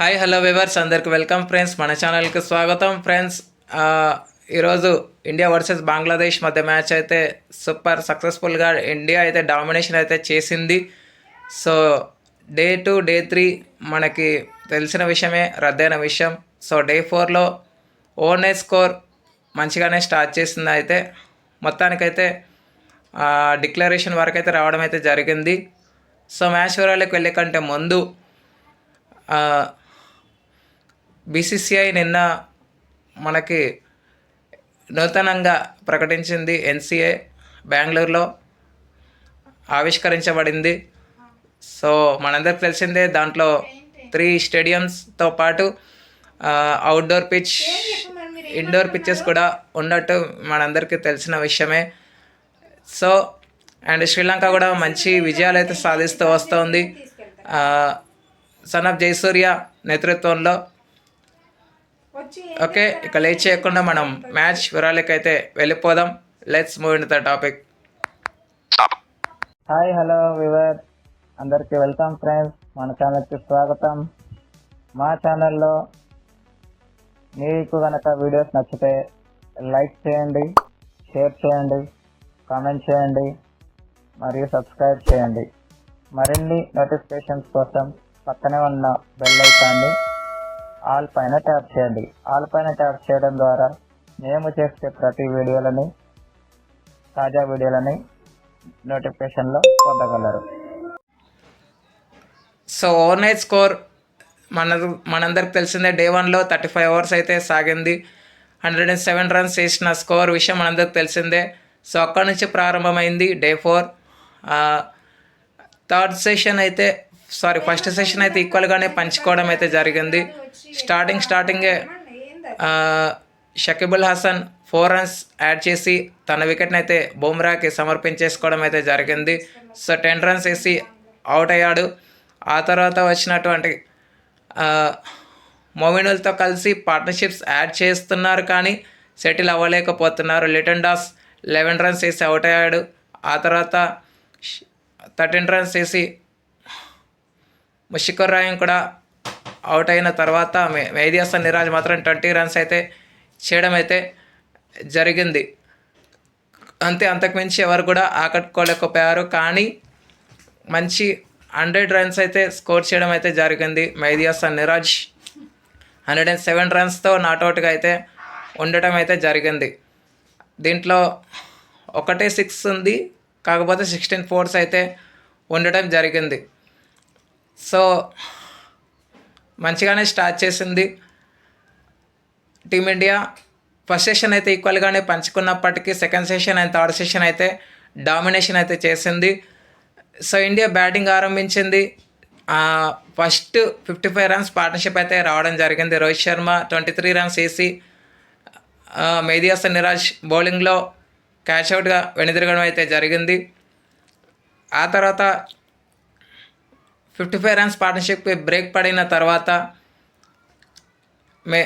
Hi hello viewers అందరికి welcome friends మన ఛానల్కి స్వాగతం ఫ్రెండ్స్ ఈరోజు ఇండియా వర్సెస్ బంగ్లాదేశ్ మధ్య మ్యాచ్ అయితే సూపర్ సక్సెస్ఫుల్గా ఇండియా అయితే డామినేషన్ అయితే చేసింది. So day two day three మనకి తెలిసిన విషయమే రద్దయిన విషయం. సో డే ఫోర్లో ఓనే స్కోర్ మంచిగానే స్టార్ట్ చేసింది అయితే. మొత్తానికైతే డిక్లరేషన్ వరకు అయితే రావడం అయితే జరిగింది. సో మ్యాచ్ వివరాలకు వెళ్ళే కంటే ముందు బీసీసీఐ నిన్న మనకి నూతనంగా ప్రకటించింది ఎన్సీఏ బెంగళూరులో. ఆవిష్కరించబడింది. సో మనందరికి తెలిసిందే దాంట్లో త్రీ స్టేడియంస్తో పాటు అవుట్డోర్ పిచ్ ఇండోర్ పిచ్చెస్ కూడా ఉన్నట్టు మనందరికీ తెలిసిన విషయమే. సో అండ్ శ్రీలంక కూడా మంచి విజయాలు అయితే సాధిస్తూ వస్తుంది. సన్ ఆఫ్ జయసూర్య నేతృత్వంలో ఓకే ఇక లేట్ చేయకుండా మనం మ్యాచ్ వివరాలకైతే వెళ్ళిపోదాం. Let's move in the topic hi hello viewer అందరికీ వెల్కమ్ ఫ్రెండ్స్ మన ఛానల్కి స్వాగతం. మా ఛానల్లో మీకు కనుక వీడియోస్ నచ్చితే లైక్ చేయండి షేర్ చేయండి కామెంట్ చేయండి మరియు సబ్స్క్రైబ్ చేయండి. మరిన్ని నోటిఫికేషన్స్ కోసం పక్కనే ఉన్న బెల్ ఐకాన్ని ఆల్ పైన ట్యాప్ చేయండి. ఆల్ పైన ట్యాప్ చేయడం ద్వారా మేము చేసే ప్రతి వీడియోలని తాజా వీడియోలని నోటిఫికేషన్లో పొందగలరు. సో ఓవర్ నైట్ స్కోర్ మన మనందరికి తెలిసిందే డే వన్లో థర్టీ ఫైవ్ అవర్స్ అయితే సాగింది. హండ్రెడ్ అండ్ సెవెన్ రన్స్ చేసిన స్కోర్ విషయం మనందరికి తెలిసిందే. సో అక్కడి నుంచి ప్రారంభమైంది డే ఫోర్. థర్డ్ సెషన్ అయితే సారీ ఫస్ట్ సెషన్ అయితే ఈక్వల్గానే పంచుకోవడం అయితే జరిగింది. స్టార్టింగ్ స్టార్టింగే Shakibul Hasan four runs add చేసి తన వికెట్ని అయితే బుమ్రాకి సమర్పించేసుకోవడం అయితే జరిగింది. సో టెన్ రన్స్ వేసి అవుట్ అయ్యాడు. ఆ తర్వాత వచ్చినటువంటి ఆ, మోమినులతో కలిసి పార్ట్నర్షిప్స్ యాడ్ చేస్తున్నారు కానీ సెటిల్ అవ్వలేకపోతున్నారు. లిటన్ డాస్ లెవెన్ రన్స్ వేసి అవుట్ అయ్యాడు. ఆ తర్వాత థర్టీన్ రన్స్ వేసి ముషికర్ రాయం కూడా అవుట్ అయిన తర్వాత మే- మెహదీ నిరాజ్ మాత్రం ట్వంటీ రన్స్ అయితే చేయడం అయితే జరిగింది. అంతే అంతకుమించి ఎవరు కూడా ఆకట్టుకోలేకపోయారు. కానీ మంచి హండ్రెడ్ రన్స్ అయితే స్కోర్ చేయడం అయితే జరిగింది Mehidy Miraz hundred and seven రన్స్తో నాట్అవుట్గా అయితే ఉండటం అయితే జరిగింది. దీంట్లో ఒకటే సిక్స్ ఉంది కాకపోతే సిక్స్టీన్ ఫోర్స్ అయితే ఉండటం జరిగింది. సో మంచిగానే స్టార్ట్ చేసింది. టీమిండియా ఫస్ట్ సెషన్ అయితే ఈక్వల్గానే పంచుకున్నప్పటికీ second session and third session అయితే డామినేషన్ అయితే చేసింది. సో ఇండియా బ్యాటింగ్ ఆరంభించింది. First fifty five runs partnership అయితే రావడం జరిగింది. Rohit Sharma twenty three runs వేసి ఆ, నిరాజ్ బౌలింగ్లో క్యాచ్ అవుట్గా వెనుదిరగడం అయితే జరిగింది. ఆ తర్వాత fifty five runs partnership break పడిన తర్వాత మే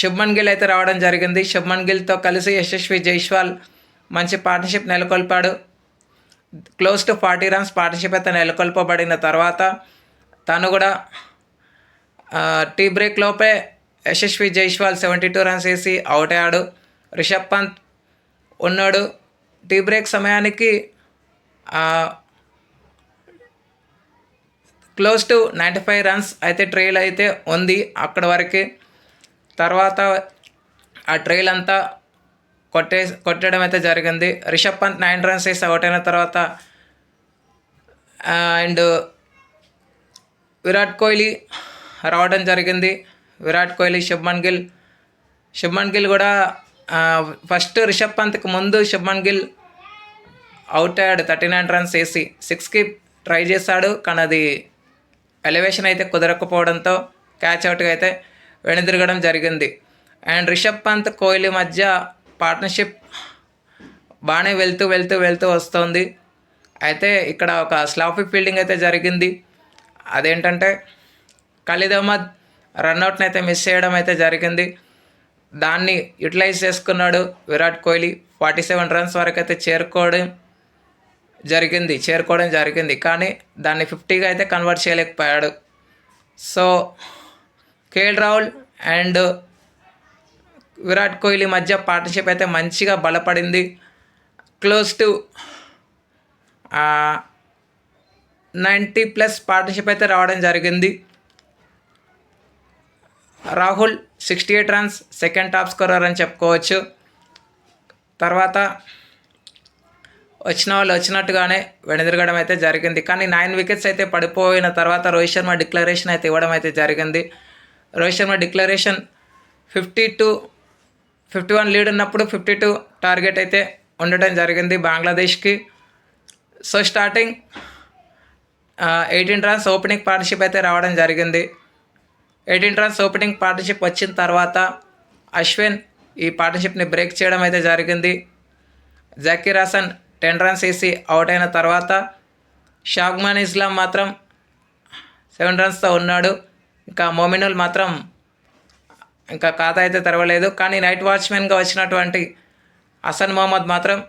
శుభ్మన్ గిల్ అయితే రావడం జరిగింది. శుభ్మన్ గిల్తో కలిసి యశస్వి జైస్వాల్ మంచి partnership నెలకొల్పాడు. Close to forty runs partnership అయితే నెలకొల్పబడిన తర్వాత తను కూడా టీ బ్రేక్ లోపే Yashasvi Jaiswal seventy two runs వేసి అవుట్ అయ్యాడు. రిషబ్ పంత్ ఉన్నాడు. టీ బ్రేక్ సమయానికి close to ninety five runs అయితే ట్రైల్ అయితే ఉంది అక్కడ వరకే. తర్వాత ఆ ట్రైల్ అంతా కొట్టే కొట్టడం అయితే జరిగింది. రిషబ్ పంత్ నైన్ రన్స్ వేసి అవుట్ అయిన తర్వాత అండ్ విరాట్ కోహ్లీ రావడం జరిగింది. విరాట్ కోహ్లీ శుభ్మన్ గిల్ శుభ్మన్ గిల్ కూడా ఫస్ట్ రిషబ్ పంత్కి ముందు శుభ్మన్ గిల్ అవుట్ అయ్యాడు థర్టీ నైన్ రన్స్ వేసి సిక్స్కి ట్రై చేశాడు. కానీ అది ఎలివేషన్ అయితే కుదరకపోవడంతో క్యాచ్ అవుట్గా అయితే వెనుదిరగడం జరిగింది. అండ్ రిషబ్ పంత్ కోహ్లీ మధ్య పార్ట్నర్షిప్ బాగానే వెళ్తూ వెళ్తూ వెళ్తూ వస్తుంది. అయితే ఇక్కడ ఒక స్లాఫీ ఫీల్డింగ్ అయితే జరిగింది. అదేంటంటే ఖలీద్ అహ్మద్ రన్అట్ని అయితే మిస్ చేయడం అయితే జరిగింది. దాన్ని యూటిలైజ్ చేసుకున్నాడు Virat Kohli. Forty seven runs వరకు అయితే చేరుకోవడం జరిగింది చేరుకోవడం జరిగింది. కానీ దాన్ని ఫిఫ్టీగా అయితే కన్వర్ట్ చేయలేకపోయాడు. So KL Rahul and Virat Kohli మధ్య పార్ట్నర్షిప్ అయితే మంచిగా బలపడింది. Close to ninety plus partnership అయితే రావడం జరిగింది. Rahul sixty eight runs second top scorer అని చెప్పుకోవచ్చు. తర్వాత వచ్చిన వాళ్ళు వచ్చినట్టుగానే వెనుదిరగడం అయితే జరిగింది. కానీ నైన్ వికెట్స్ అయితే పడిపోయిన తర్వాత రోహిత్ శర్మ డిక్లరేషన్ అయితే ఇవ్వడం అయితే జరిగింది. Rohit Sharma declaration fifty two fifty one lead ఉన్నప్పుడు ఫిఫ్టీ టూ టార్గెట్ అయితే ఉండటం జరిగింది బంగ్లాదేశ్కి. So starting eighteen runs opening partnership అయితే రావడం జరిగింది. ఎయిటీన్ రన్స్ ఓపెనింగ్ పార్ట్నర్షిప్ వచ్చిన తర్వాత అశ్విన్ ఈ పార్ట్నర్షిప్ని బ్రేక్ చేయడం అయితే జరిగింది. జకీర్ హసన్ టెన్ రన్స్ వేసి అవుట్ అయిన తర్వాత షాగ్మాన్ ఇస్లాం మాత్రం సెవెన్ రన్స్తో ఉన్నాడు. ఇంకా మోమినుల్ మాత్రం ఇంకా ఖాతా అయితే తెరవలేదు. కానీ నైట్ వాచ్మెన్గా వచ్చినటువంటి హసన్ మొహమ్మద్ మాత్రం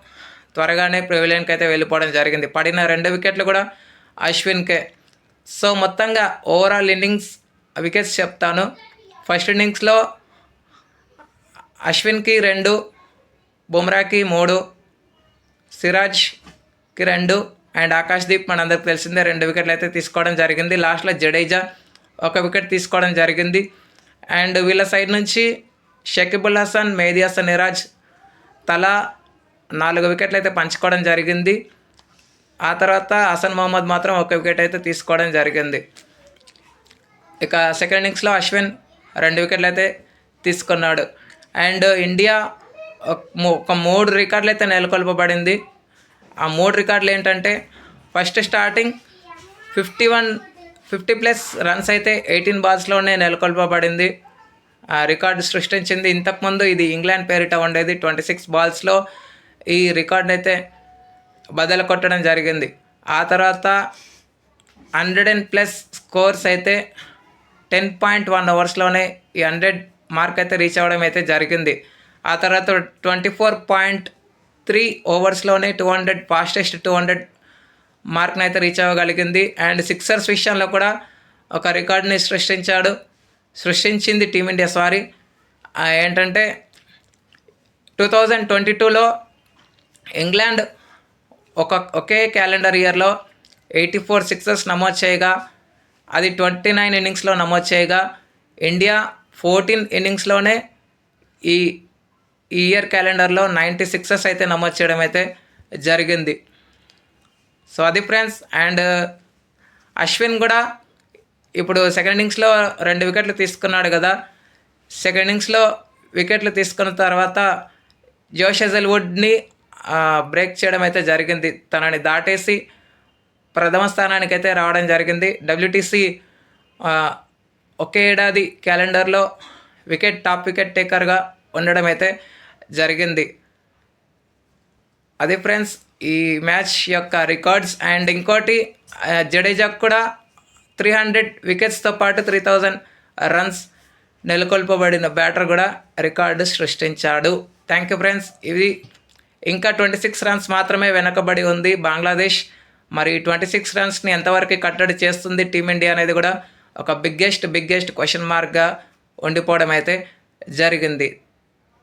త్వరగానే ప్రివిలియన్కి అయితే వెళ్ళిపోవడం జరిగింది. పడిన రెండు వికెట్లు కూడా అశ్విన్కే. సో మొత్తంగా ఓవరాల్ ఇన్నింగ్స్ వికెట్స్ చెప్తాను. ఫస్ట్ ఇన్నింగ్స్లో అశ్విన్కి రెండు బుమ్రాకి మూడు సిరాజ్కి రెండు అండ్ ఆకాశ్దీప్ మనందరికి తెలిసిందే రెండు వికెట్లు అయితే తీసుకోవడం జరిగింది. లాస్ట్లో జడేజా ఒక వికెట్ తీసుకోవడం జరిగింది. అండ్ వీళ్ళ సైడ్ నుంచి షకీబుల్ హసన్ మేది హసన్ నిరాజ్ తలా నాలుగు వికెట్లు అయితే పంచుకోవడం జరిగింది. ఆ తర్వాత హసన్ మొహమ్మద్ మాత్రం ఒక వికెట్ అయితే తీసుకోవడం జరిగింది. ఇక సెకండ్ ఇన్నింగ్స్లో అశ్విన్ రెండు వికెట్లు అయితే తీసుకున్నాడు. అండ్ ఇండియా ఒక మూడు రికార్డులు అయితే నెలకొల్పబడింది. ఆ మూడు రికార్డులు ఏంటంటే first starting fifty one fifty plus runs అయితే ఎయిటీన్ బాల్స్లోనే నెలకొల్పబడింది. ఆ రికార్డు సృష్టించింది. ఇంతకుముందు ఇది ఇంగ్లాండ్ పేరిట ఉండేది. ట్వంటీ సిక్స్ బాల్స్లో ఈ రికార్డ్ అయితే బదలు కొట్టడం జరిగింది. ఆ తర్వాత హండ్రెడ్ అండ్ ప్లస్ స్కోర్స్ అయితే టెన్ పాయింట్ వన్ అవర్స్లోనే ఈ హండ్రెడ్ మార్క్ అయితే రీచ్ అవ్వడం అయితే జరిగింది. ఆ తర్వాత twenty four point three ఓవర్స్లోనే two hundred fastest two hundred మార్క్ని అయితే రీచ్ అవ్వగలిగింది. అండ్ సిక్సర్స్ విషయంలో కూడా ఒక రికార్డ్ని సృష్టించాడు. సృష్టించింది టీమిండియా సారీ ఏంటంటే టూ థౌజండ్ ట్వంటీ టూలో ఇంగ్లాండ్ ఒక ఒకే క్యాలెండర్ ఇయర్లో ఎయిటీ ఫోర్ సిక్సెస్ నమోదు చేయగా అది ట్వంటీ నైన్ ఇన్నింగ్స్లో నమోదు చేయగా ఇండియా ఫోర్టీన్ ఇన్నింగ్స్లోనే ఈ ఈ ఇయర్ క్యాలెండర్లో నైంటీ సిక్సెస్ అయితే నమోదు చేయడం అయితే జరిగింది. సో అది ఫ్రెండ్స్ అండ్ అశ్విన్ కూడా ఇప్పుడు సెకండ్ ఇన్నింగ్స్లో రెండు వికెట్లు తీసుకున్నాడు కదా. సెకండ్ ఇన్నింగ్స్లో వికెట్లు తీసుకున్న తర్వాత జోషెజల్ వుడ్ని బ్రేక్ చేయడం అయితే జరిగింది. తనని దాటేసి ప్రథమ స్థానానికి అయితే రావడం జరిగింది. డబ్ల్యూటీసీ ఒకే ఏడాది క్యాలెండర్లో వికెట్ టాప్ వికెట్ టేకర్గా ఉండడం అయితే జరిగింది. అది ఫ్రెండ్స్ ఈ మ్యాచ్ యొక్క రికార్డ్స్ అండ్ ఇంకోటి ఆ, జడేజాకు కూడా త్రీ హండ్రెడ్ వికెట్స్తో పాటు త్రీ థౌజండ్ రన్స్ నెలకొల్పబడిన బ్యాటర్ కూడా రికార్డు సృష్టించాడు. థ్యాంక్ యూ ఫ్రెండ్స్ ఇది ఇంకా ట్వంటీ సిక్స్ రన్స్ మాత్రమే వెనకబడి ఉంది. బంగ్లాదేశ్ మరి ట్వంటీ సిక్స్ రన్స్ని ఎంతవరకు కట్టడి చేస్తుంది టీమిండియా అనేది కూడా ఒక బిగ్గెస్ట్ బిగ్గెస్ట్ క్వశ్చన్ మార్క్గా ఉండిపోవడం అయితే జరిగింది.